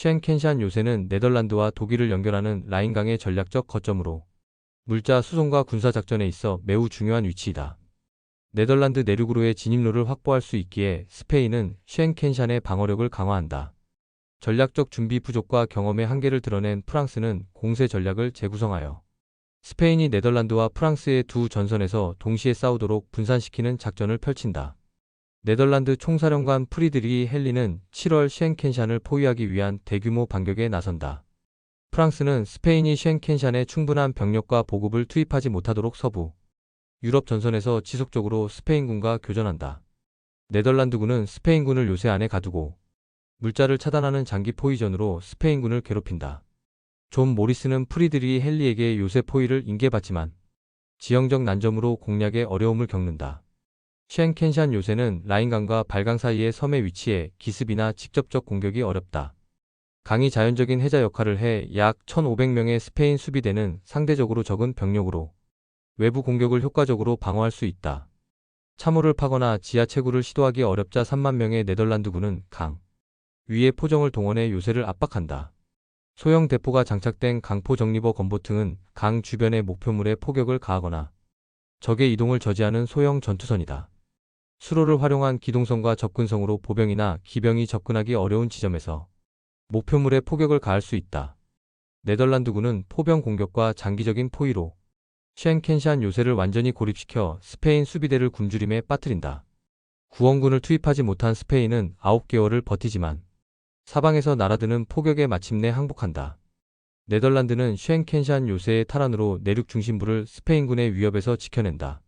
쉔켄샨 요새는 네덜란드와 독일을 연결하는 라인강의 전략적 거점으로 물자 수송과 군사 작전에 있어 매우 중요한 위치이다. 네덜란드 내륙으로의 진입로를 확보할 수 있기에 스페인은 쉔켄샨의 방어력을 강화한다. 전략적 준비 부족과 경험의 한계를 드러낸 프랑스는 공세 전략을 재구성하여 스페인이 네덜란드와 프랑스의 두 전선에서 동시에 싸우도록 분산시키는 작전을 펼친다. 네덜란드 총사령관 프리드리히 헬리는 7월 쉔켄샨을 포위하기 위한 대규모 반격에 나선다. 프랑스는 스페인이 쉔켄샨에 충분한 병력과 보급을 투입하지 못하도록 서부 유럽 전선에서 지속적으로 스페인군과 교전한다. 네덜란드군은 스페인군을 요새 안에 가두고 물자를 차단하는 장기 포위전으로 스페인군을 괴롭힌다. 존 모리스는 프리드리히 헨리에게 요새 포위를 인계받지만 지형적 난점으로 공략에 어려움을 겪는다. 쉔켄샨 요새는 라인강과 발강 사이의 섬에 위치해 기습이나 직접적 공격이 어렵다. 강이 자연적인 해자 역할을 해 약 1,500명의 스페인 수비대는 상대적으로 적은 병력으로 외부 공격을 효과적으로 방어할 수 있다. 참호를 파거나 지하 채굴을 시도하기 어렵자 3만 명의 네덜란드군은 강 위에 포정을 동원해 요새를 압박한다. 소형 대포가 장착된 강포 정리버 건보등은 강 주변의 목표물에 포격을 가하거나 적의 이동을 저지하는 소형 전투선이다. 수로를 활용한 기동성과 접근성으로 보병이나 기병이 접근하기 어려운 지점에서 목표물에 포격을 가할 수 있다. 네덜란드군은 포병 공격과 장기적인 포위로 쉔켄샨 요새를 완전히 고립시켜 스페인 수비대를 굶주림에 빠뜨린다. 구원군을 투입하지 못한 스페인은 9개월을 버티지만 사방에서 날아드는 포격에 마침내 항복한다. 네덜란드는 쉔켄샨 요새의 탈환으로 내륙 중심부를 스페인군의 위협에서 지켜낸다.